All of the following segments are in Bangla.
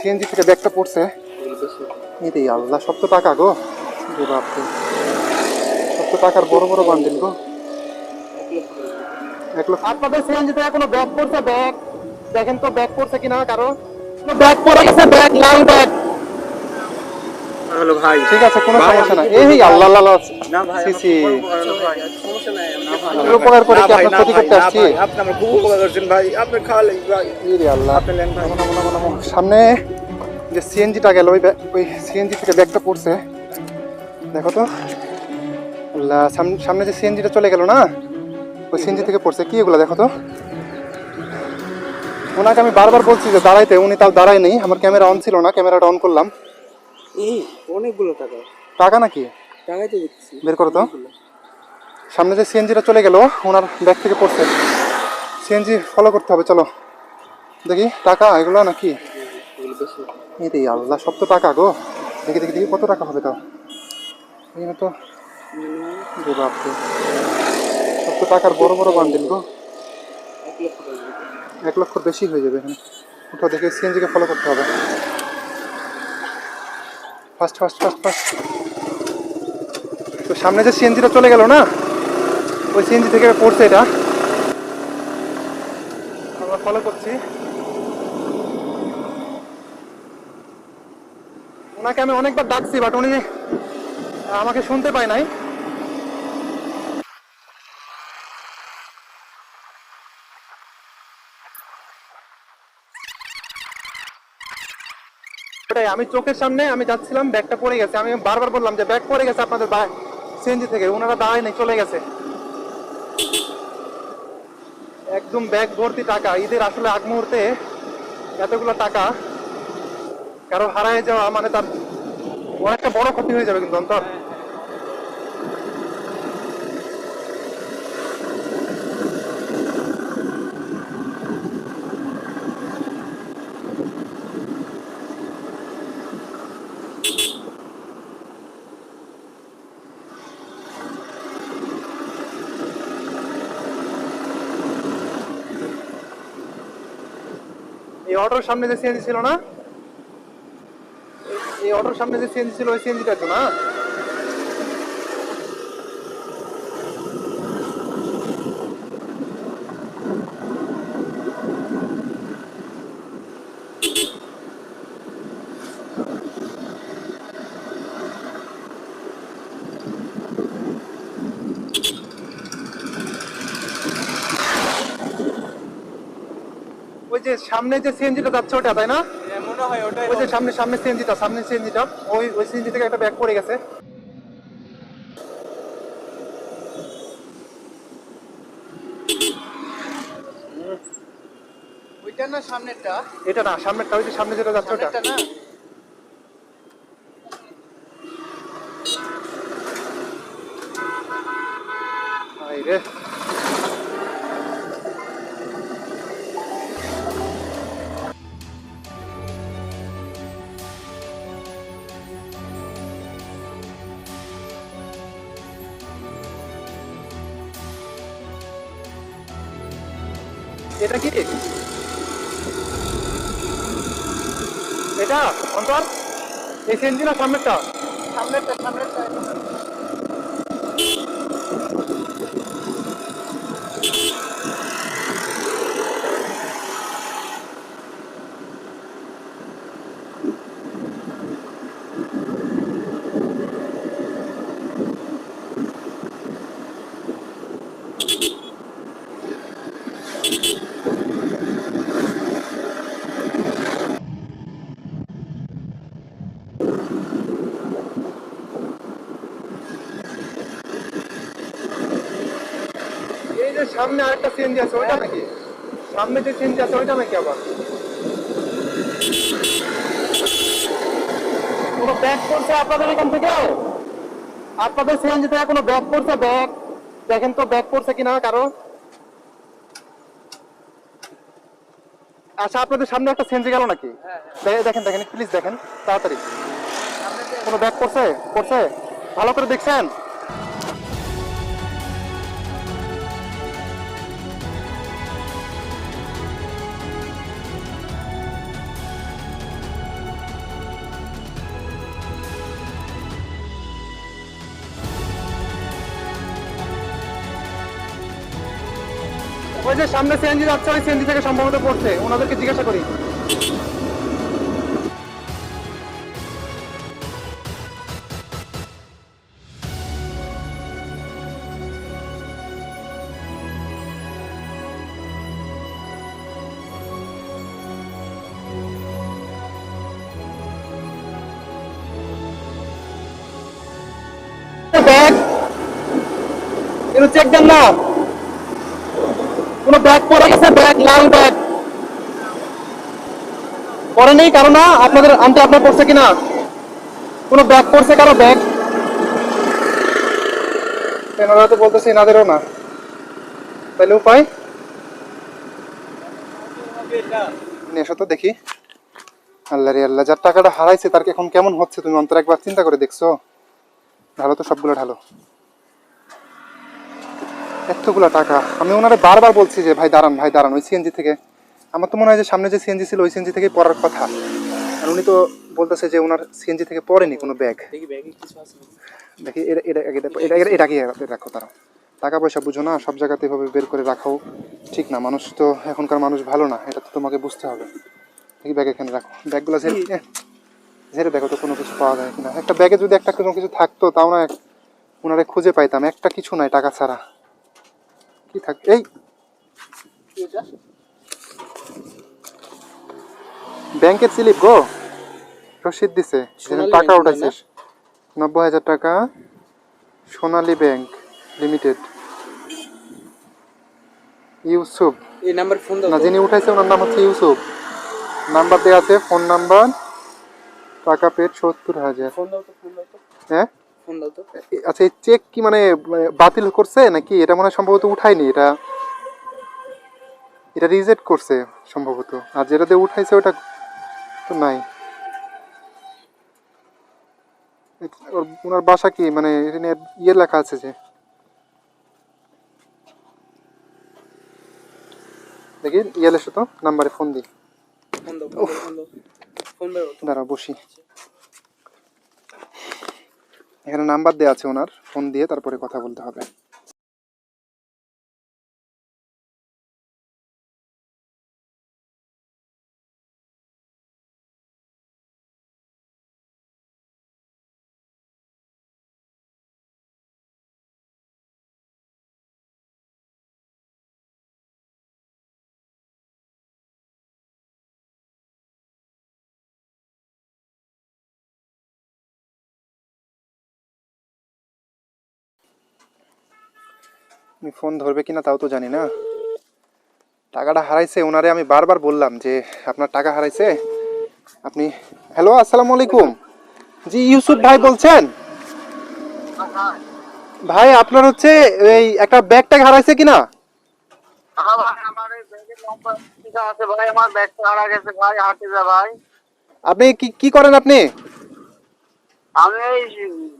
সিএনজি থেকে ব্যাগটা পড়ছে। এটাই আল্লাহ সব তো টাকা গো। বাপরে। সব তো টাকার বড় বড় বান্ডিল গো। এক লক্ষ। আপনাদের ব্যাগ পড়ছে? ব্যাগ? দেখেন তো ব্যাগ পড়ছে কিনা কারও? ব্যাগ পড়ে গেছে ব্যাগ লাল ব্যাগ। হ্যালো ভাই। ঠিক আছে কোনো সমস্যা নাই। এই আল্লাহ আল্লাহ না ভাই সি সি। সমস্যা নাই না উপকার করে কি না ভাই, আপনার ক্ষতি করতে আসছি? আপনি আমার খুব উপকার করছেন ভাই। আপনি খাওয়ালেন ভাই। এই রে আল্লাহ। আপনি নেন ভাই। সামনে যে সিএনজিটা গেল ওই ওই সিএনজি থেকে ব্যাগটা পড়ছে। দেখো তো। আল্লাহ সামনে যে সিএনজিটা চলে গেল না ওই সিএনজি থেকে পড়ছে। কি এগুলো দেখো তো। ওনাকে আমি বারবার বলছি যে দাঁড়াইতে উনি তাও দাঁড়ায় নেই। আমার ক্যামেরা অন ছিল না ক্যামেরাটা অন করলাম। এই অনেকগুলো টাকা। টাকা নাকি? টাকাই তো দেখছি বের করো তো। সামনে যে সিএনজিটা চলে গেল ওনার ব্যাগ থেকে পড়ছে। সিএনজি ফলো করতে হবে চলো। দেখি টাকা এগুলো নাকি? এই আল্লাহ সব তো টাকা গো। দেখি দেখি দেখি কত টাকা হবে তাও। এখানে তো। বাপরে। সব তো টাকার বড় বড় বান্ডিল গো। এক লক্ষ বেশি হয়ে যাবে এখানে। উঠো দেখে সিএনজিকে ফলো করতে হবে। ফার্স্ট ফার্স্ট ফার্স্ট ফার্স্ট তো সামনে যে সিএনজিটা চলে গেল না? ওই সিএনজি থেকে পড়ছে এটা। আমরা ফলো করছি। ওনাকে আমি অনেকবার ডাকছি বাট উনি আমাকে শুনতে পায় নাই। ওটাই আমি চোখের সামনে আমি যাচ্ছিলাম, ব্যাগটা পড়ে গেছে। আমি বারবার বললাম যে, ব্যাগ পড়ে গেছে আপনাদের সিএনজি থেকে ওনারা দাঁড়ায় নাই, চলে গেছে। একদম ব্যাগ ভর্তি টাকা, ঈদের আসলে আগ মুহূর্তে এতগুলো টাকা, কারও হারায় যাওয়া মানে তার অনেকটা বড় ক্ষতি হয়ে যাবে কিন্তু, অন্তর। অটোর সামনে যে সিএনজি ছিল না? এই- অটোর সামনে যে সিএনজি ছিল, ওই সিএনজিটা তো না যে সামনে যে সিএনজিটা যাচ্ছে ওটা তাই না? মনে হয় ওটাই ওই যে সামনে সামনে সিএনজিটা সামনে সিএনজিটা ওই ওই সিএনজি থেকে একটা ব্যাগ পড়ে গেছে। ওইটা না সামনেরটা? এটা না সামনেরটা ওই যে সামনে যেটা যাচ্ছে ওটা। না? রে এটা অন্তর? এই সিএনজি না সামনেরটা। সামনেরটা সামনেরটা এই যে সামনে আরেকটা সিএনজি আছে, ওইটা নাকি? সামনে যে সিএনজি আছে, ওইটা নাকি আবার? কোনো ব্যাগ করছে আপনাদের এখান থেকে? আপনাদের সিএনজিতে কোনো ব্যাগ করছে ব্যাগ দেখেন তো ব্যাগ করছে কিনা কারও? আচ্ছা আপনাদের সামনে একটা সিএনজি গেল নাকি? দেখেন দেখেন প্লিজ দেখেন, তাড়াতাড়ি। কোনো ব্যাগ করছে করছে ভালো করে দেখছেন? ওই যে সামনে সিএনজি যাচ্ছে, ওই সিএনজি থেকে সম্ভবত পড়ছে। ওনাদেরকে জিজ্ঞাসা করি। চেক দেন না। কোনো ব্যাগ পরে গেছে ব্যাগ লাল ব্যাগ পরে নেই কারণ না? আপনাদের আনতে আপনার পড়ছে কিনা? ব্যাগ কারও? ব্যাগ এনারা তো বলতেছে এনাদেরও না। তাহলে উপায়? এসো তো দেখি। আল্লাহ রে আল্লাহ, যার টাকাটা হারাইছে, তার এখন কেমন হচ্ছে? তুমি অন্তর একবার চিন্তা করে দেখছ। ঢালো তো সবগুলো ঢালো। এতগুলো টাকা। আমি ওনারে বারবার বলছি যে ভাই দাঁড়ান ভাই দাঁড়ান ওই সিএনজি থেকে। আমার তো মনে হয় যে সামনে যে সিএনজি ছিল ওই সিএনজি থেকে পড়ার কথা। আর উনি তো বলতেছে যে ওনার সিএনজি থেকে পড়েনি কোনো ব্যাগ। দেখি ব্যাগে কিছু আছে দেখি এটা এটা এটা কি রাখো তারা টাকা পয়সা বুঝো না সব জায়গাতে এভাবে বের করে রাখাও ঠিক না। মানুষ তো এখনকার মানুষ ভালো না এটা তো তোমাকে বুঝতে হবে। দেখি ব্যাগ এখানে রাখো। ব্যাগগুলো ঝেড়ে ঝেড়ে দেখো তো কোনো কিছু পাওয়া যায় কিনা। একটা ব্যাগে যদি একটা কোনো কিছু থাকতো তাও না ওনারে খুঁজে পাইতাম। একটা কিছু নাই টাকা ছাড়া। কি থাক? এই! ব্যাংকের স্লিপ গো! রসিদ দিছে। সোনালী টাকা ব্যাংক উঠাইছিস। নব্বই হাজার টাকা সোনালী ব্যাংক লিমিটেড। ইউসুফ। এই নাম্বার ফোন দাও না যিনি উঠাইছে ওনার নাম হচ্ছে ইউসুফ। নাম্বার দেওয়া আছে ফোন নাম্বার টাকা পেড সত্তর হাজার। ফোন দাও তো ফোন দাও তো। হ্যাঁ? ফোন দাও তো। আচ্ছা এই চেক কি মানে মানে বাতিল করছে নাকি এটা মনে সম্ভবত উঠায়নি? এটা এটা রিজেক্ট করছে সম্ভবত। আর যেটাতে উঠাইছে ওটা তো নাই। ওনার বাসা কি? মানে এখানে ইয়ে লেখা আছে যে। দেখি ইয়ে লেসো তো নাম্বারে ফোন দিই। ফোন দাও ফোন দাও ফোন দাও। ফোন দাও তো। দাঁড়াও বসি। এখানে নাম্বার দেওয়া আছে ওনার ফোন দিয়ে তারপরে কথা বলতে হবে। আমি ফোন ধরবে কিনা তাও তো জানি না। টাকাটা হারাইছে ওনারে আমি বারবার বললাম যে আপনার টাকা হারাইছে। আপনি হ্যালো আসসালামু আলাইকুম। জি ইউসুফ ভাই বলছেন? ভাই আপনার হচ্ছে এই একটা ব্যাগ ট্যাগ হারাইছে কিনা? ভাই, আমার ব্যাগের নম্বর ঠিক আছে ভাই, আমার ব্যাগটা হারা গেছে ভাই, হাফিজা ভাই। আপনি কি কি করেন আপনি? আমি এই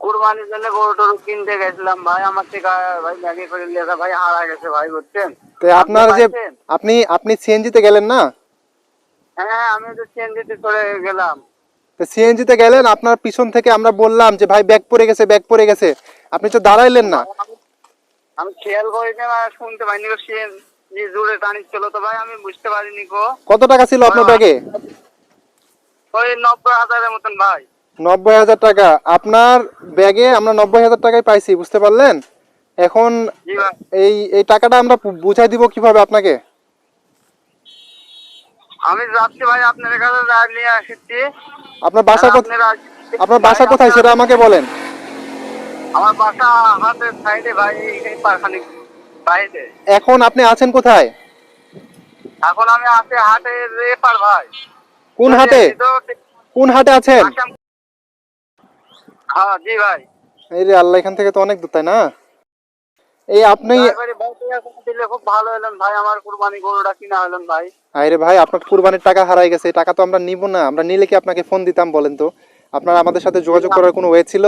কুরবানির জন্য গরু টরু কিনতে গেছিলাম ভাই। আমার থেকে ভাই ব্যাগে করে লেখা ভাই হারা গেছে ভাই বুঝছেন? তো আপনার যে? আপনি আপনি সিএনজিতে গেলেন না? হ্যাঁ আমি তো চেঞ্জিতে চলে গেলাম। তো সিএনজিতে গেলেন আপনার পিছন থেকে আমরা বললাম যে ভাই ব্যাগ পড়ে গেছে ব্যাগ পড়ে গেছে। আপনি তো দাঁড়াইলেন না। আমি খেয়াল করিনি বা শুনতে পাইনি গো সে যে জোরে টানিচ্ছিল তো ভাই আমি বুঝতে পারিনি গো। কত টাকা ছিল আপনার ব্যাগে? ওই নব্বই হাজারের মতন ভাই। নব্বই হাজার টাকা। আপনার ব্যাগে আমরা নব্বই হাজার টাকায় পাইছি বুঝতে পারলেন? এখন এই এই টাকাটা আমরা বুঝাই দিব কীভাবে আপনাকে? আমি যাচ্ছি ভাই আপনার কাছে যা নিয়ে আসছি। আপনার বাসা কোথায় আপনার বাসা কোথায় সেটা আমাকে বলেন। আমার বাসা হাতের সাইডে ভাই এই পারখানি বাইরে এখন আপনি আছেন কোথায়? এখন আমি আছি হাটের এপার ভাই। কোন হাটে? কোন হাটে আছেন? হ্যাঁ জি ভাই। এই রে আল্লাহ এখান থেকে তো অনেক দূর তাই না? এই আপনি ড্রাইভারি ভাই তুই এখন দিলে খুব ভালো হলেন ভাই আমার কুরবানি গরুটা কিনা হলেন ভাই। আরে ভাই আপনার কুরবানির টাকা হারাই গেছে এই টাকা তো আমরা নিব না। আমরা নিলে কি আপনাকে ফোন দিতাম বলেন তো? আপনার আমাদের সাথে যোগাযোগ করার কোনো ওয়ে ছিল?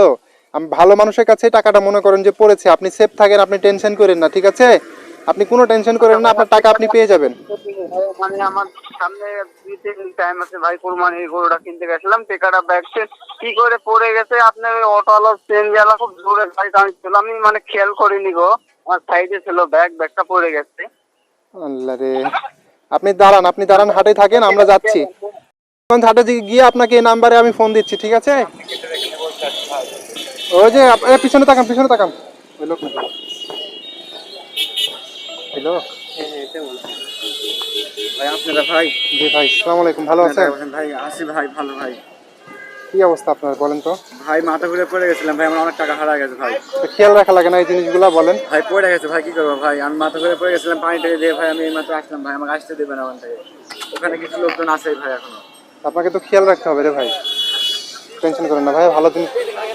আমি ভালো মানুষের কাছে টাকাটা মনে করেন যে পড়েছে আপনি সেফ থাকেন আপনি টেনশন করেন না ঠিক আছে? আপনি কোনো টেনশন করেন না আপনার টাকা আপনি পেয়ে যাবেন। মানে আমার সামনে দুই তিন টাইম আছে ভাই কুরবানি গরুটা কিনতে গেছিলাম টেকাটা ব্যাগ কি করে পড়ে গেছে আপনার ওই অটোওয়ালা চেন গেলা খুব জোরে গাড়ি টানছিল আমি মানে খেয়াল করিনি গো আমার সাইডে ছিল ব্যাগ ব্যাগটা পড়ে গেছে। আল্লাহ রে। আপনি দাঁড়ান আপনি দাঁড়ান হাটে থাকেন আমরা যাচ্ছি। হাটে গিয়ে আপনাকে এই নাম্বারে আমি ফোন দিচ্ছি ঠিক আছে? ওই যে পিছনে তাকান পিছনে তাকান। ওই লোক হ্যাঁ হ্যাঁ তেমন ভাই আপনারা ভাই? জি ভাই সালাম আলাইকুম ভালো আছেন? ভাই আসি ভাই ভালো ভাই। কি অবস্থা আপনার বলেন তো? ভাই মাথা ঘুরে পড়ে গেছিলাম ভাই আমার অনেক টাকা হারা গেছে ভাই। খেয়াল রাখা লাগে না এই জিনিসগুলো বলেন। ভাই পড়ে গেছে ভাই কি করব ভাই? আমি মাথা ঘুরে পড়ে গেছিলাম পানি টাকা দিয়ে ভাই আমি মাত্র আসলাম ভাই আমাকে আসতে দেবেন ওখান থেকে। ওখানে কিছু লোকজন আছে ভাই এখনও। আপনাকে তো খেয়াল রাখতে হবে রে ভাই। টেনশন করেন না ভাই ভালো দিন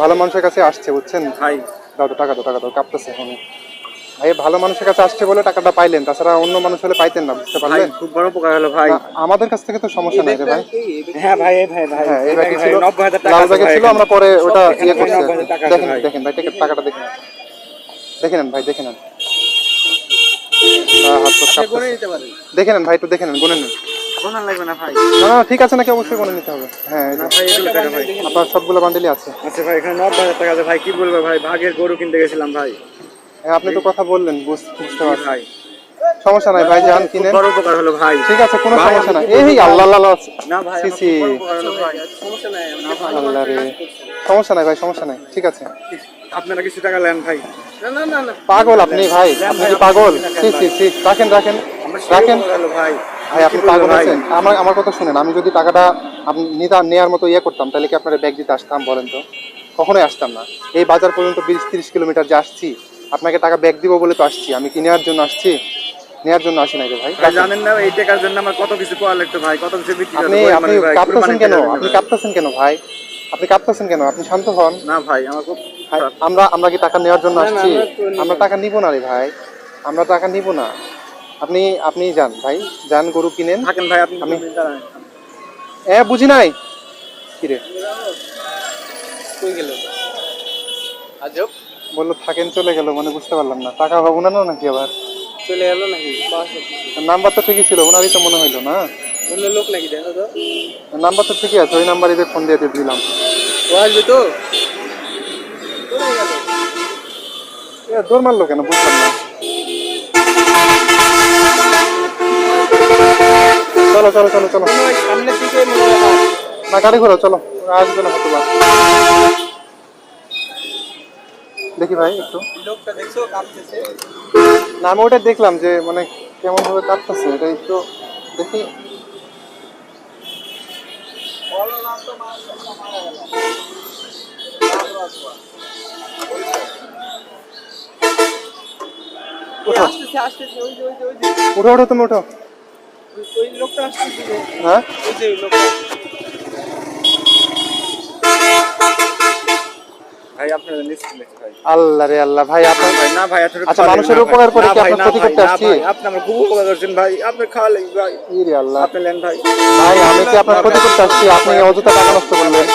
ভালো মানুষের কাছে আসছে বুঝছেন? ভাই। দাও তো টাকা দাও টাকা দাও কাঁপতেছে এখন। ভাই ভালো মানুষের কাছে আসছে বলে টাকাটা পাইলেন তাছাড়া অন্য মানুষ হলে পাইতেন না বুঝতে পারলেন? খুব বড় উপকার হলো ভাই। আমাদের কাছ থেকে তো সমস্যা নাই রে ভাই। হ্যাঁ ভাই ভাই ভাই। হ্যাঁ এই এই ব্যাগে ছিল লাল ব্যাগে ছিল আমরা পরে ওটা ইয়ে করছি। দেখেন দেখেন ভাই টিকিট টাকাটা দেখেন। দেখে নেন ভাই দেখে নেন দেখে নেন ভাই একটু দেখে নেন গুনে নেন। লাগবে না ভাই। না না ঠিক আছে নাকি? অবশ্যই গুনে নিতে হবে। হ্যাঁ এই ভাই এগুলো টাকা ভাই। আপনার সবগুলো বান্ডেলই আছে। আচ্ছা ভাই এখানে নব্বই হাজার টাকা আছে ভাই কি বলব ভাই? ভাগের গরু কিনতে গেছিলাম ভাই। আপনি তো কথা বললেন বুঝতে পারছি। সমস্যা নাই ভাই যান কিনেন। বড় উপকার হলো ভাই। ঠিক আছে কোনো সমস্যা নাই। এই আল্লাহ আল্লাহ। না ভাই সি, আমার সি। সমস্যা নাই আল্লাহ রে। সমস্যা নাই ভাই সমস্যা নাই। ঠিক আছে। আপনারা কিছু টাকা নেন ভাই। না না না না। পাগল আপনি ভাই। আপনি কি পাগল? সি সি সি রাখেন রাখেন। রাখেন। হলো ভাই। ভাই আপনি পাগল আছেন? আমার আমার কথা শুনেন। আমি যদি টাকাটা আপনি নিতা নেওয়ার মতো ইয়ে করতাম তাহলে কি আপনার ব্যাগ দিতে আসতাম বলেন তো? কখনোই আসতাম না। এই বাজার পর্যন্ত বিশ তিরিশ কিলোমিটার যে আসছি আপনাকে টাকা ব্যাগ দিব বলে তো আসছি। আমি কি নেওয়ার জন্য আসছি? নেওয়ার জন্য আসি নাকি ভাই। জানেন না এই টাকার জন্য আমার কত কিছু পাওয়া লাগতো ভাই কত কিছু বিক্রি আপনি করতে আপনি কাঁপতেছেন কেন? আপনি। কাঁপতেছেন কেন ভাই? আপনি কাঁপতেছেন কেন? আপনি শান্ত হন। না ভাই আমার খুব আমরা আমরা কি টাকা নেওয়ার জন্য আসছি? আমরা টাকা নিব না রে ভাই। আমরা টাকা নিব না। আপনি আপনি যান ভাই। যান গরু কিনেন। থাকেন ভাই আপনি আমি- আমি এ বুঝি নাই? কি রে? কই গেল? আজব। বলল থাকেন চলে গেল। মানে বুঝতে পারলাম না। টাকা পাবো না নাকি আবার? চলে গেল নাকি? নাম্বার তো ঠিকই ছিল ওনারই তো মনে হইল না? অন্য লোক নাকি দেখো তো। নাম্বার তো ঠিকই আছে ওই নাম্বারই ফোন দিয়ে দিলাম। ও আসবে তো? দৌড় মারলো কেন? বুঝলাম না। চলো চলো চলো চলো। সামনের দিকে। না গাড়ি ঘোরো চলো। আসবে না হয়তো। দেখি ভাই একটু। লোকটা দেখছ কাঁপতেছে। না আমি ওটা দেখলাম যে মানে কেমন ভাবে কাটতেছে এটা একটু দেখি। উঠো উঠো তুমি যে হ্যাঁ ওই যে ওই লোকটা ভাই আপনারা নিশ্চিত ভাই? আল্লাহ রে আল্লাহ ভাই আপনার ভাই না ভাই আচ্ছা, মানুষের উপকার করে কি ভাই, আপনার ক্ষতি করতে আসছি? আপনি আমার খুব উপকার করছেন ভাই আপনি ভাই। ইরে আল্লাহ? আপনি নেন ভাই। ভাই আমি কি আপনার ক্ষতি করতে আসছি? আপনি অযথা টাকা নষ্ট করলেন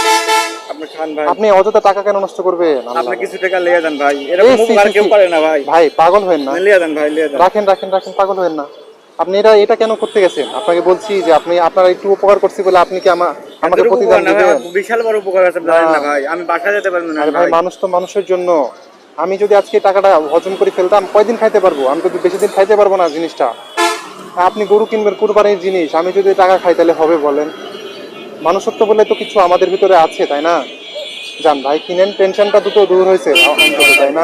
আপনি আপনি অযথা টাকা কেন নষ্ট করবেন? আপনি কিছু টাকা লিয়ে দেন ভাই। এরকম উপকার কেউ। করে না ভাই। ভাই পাগল হবেন না। লিয়ে দেন ভাই লিয়ে দেন রাখেন রাখেন রাখেন পাগল হবেন না। আপনি এটা এটা কেন করতে গেছেন? আপনাকে বলছি যে আপনি আপনার একটু উপকার করছি বলে আপনি কি আমা- আমাকে প্রতিদান দিবেন? বিশাল বড় উপকার আছে জানেন না ভাই আমি বাসায় যেতে পারব না ভাই। ভাই মানুষ তো মানুষের জন্য। আমি যদি আজকে টাকাটা হজম করে ফেলতাম কয়দিন খাইতে পারব? আমি তো বেশি দিন খাইতে পারব না জিনিসটা। আপনি গরু কিনবেন কুরবানির জিনিস আমি যদি টাকা খাই তাহলে হবে বলেন। মানুষত্ব বলে তো কিছু আমাদের ভিতরে আছে তাই না? জান ভাই কিনেন টেনশনটা দুটো দূর হয়েছে। তাই না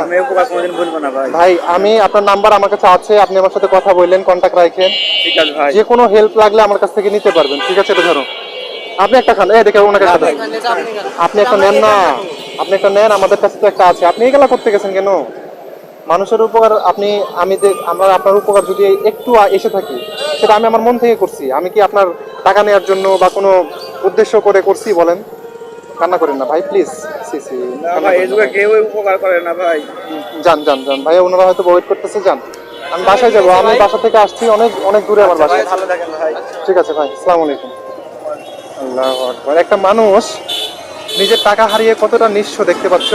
ভাই আমি আপনার নাম্বার আমার কাছে আছে আপনি আমার সাথে কথা বললেন কন্ট্যাক্ট রাখেন। ঠিক আছে ভাই। যে কোনো হেল্প লাগলে আমার কাছ থেকে নিতে পারবেন ঠিক আছে এটা ধরো। আপনি একটা খান এই দেখে ওনাকে একটা আপনি একটা নেন না আপনি একটা নেন আমাদের কাছে তো একটা আছে। আপনি এগুলা করতে গেছেন কেন? মানুষের উপকার আপনি আমি যে আমরা আপনার উপকার যদি একটু এসে থাকি সেটা আমি আমার মন থেকে করছি। আমি কি আপনার টাকা নেওয়ার জন্য বা কোনো উদ্দেশ্য করে করছি বলেন? কান্না করেন না ভাই প্লিজ সি সি না ভাই এই কেউ উপকার করে না ভাই। যান যান যান। ভাই ওনারা হয়তো ওয়েট করতেছে যান। আমি বাসায় যাব আমি বাসা থেকে আসছি অনেক অনেক দূরে আমার বাসা। ভালো থাকেন ভাই। ঠিক আছে ভাই আসসালামু আলাইকুম। আল্লাহ আকবার। একটা মানুষ নিজের টাকা হারিয়ে কতটা নিঃস্ব দেখতে পাচ্ছ?